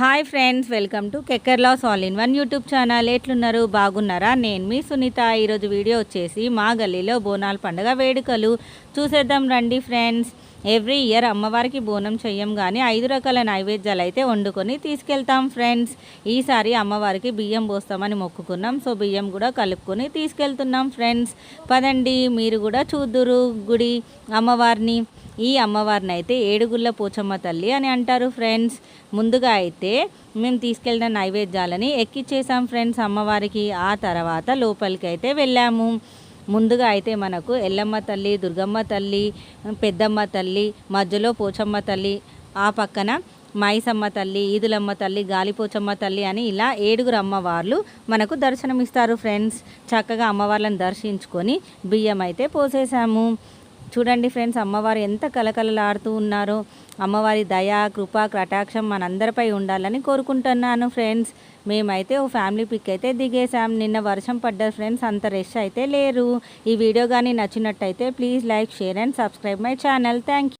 Hi friends welcome to కెక్కర్లాస్ all in one YouTube channel. ఎట్లున్నారు? బాగున్నారా? నేను మీ సునీత. ఈరోజు వీడియో వచ్చేసి మా గల్లీలో బోనాల పండుగ వేడుకలు. చూసేద్దాం రండి ఫ్రెండ్స్. ఎవ్రీ ఇయర్ అమ్మవారికి బోనం చెయ్యం కానీ ఐదు రకాల నైవేద్యాలు అయితే వండుకొని తీసుకెళ్తాం ఫ్రెండ్స్. ఈసారి అమ్మవారికి బియ్యం పోస్తామని మొక్కుకున్నాం. సో బియ్యం కూడా కలుపుకొని తీసుకెళ్తున్నాం ఫ్రెండ్స్. పదండి మీరు కూడా చూద్దురు గుడి అమ్మవారిని. ఈ అమ్మవారిని అయితే ఏడుగుళ్ళ పోచమ్మ తల్లి అని అంటారు ఫ్రెండ్స్. ముందుగా అయితే మేము తీసుకెళ్ళిన నైవేద్యాలని ఎక్కిచ్చేసాం ఫ్రెండ్స్ అమ్మవారికి. ఆ తర్వాత లోపలికి అయితే వెళ్ళాము. ముందుగా అయితే మనకు ఎల్లమ్మ తల్లి దుర్గమ్మ తల్లి పెద్దమ్మ తల్లి మధ్యలో పోచమ్మ తల్లి ఆ పక్కన మైసమ్మ తల్లి ఈదులమ్మ తల్లి గాలిపోచమ్మ తల్లి అని ఇలా ఏడుగురు అమ్మవార్లు మనకు దర్శనమిస్తారు ఫ్రెండ్స్. చక్కగా అమ్మవార్లను దర్శించుకొని బియ్యం అయితే పోసేసాము చూడండి ఫ్రెండ్స్ అమ్మవారు ఎంత కలకలలాడుతూ ఉన్నారో అమ్మవారి దయ కృప కటాక్షం మనందరిపై ఉండాలని కోరుకుంటున్నాను ఫ్రెండ్స్. మేమైతే ఓ ఫ్యామిలీ పిక్ అయితే దిగేసాం నిన్న వర్షం పడ్డ ఫ్రెండ్స్ అంత రష్ అయితే లేరు. ఈ వీడియో కానీ నచ్చినట్టయితే please like share and subscribe my channel. Thank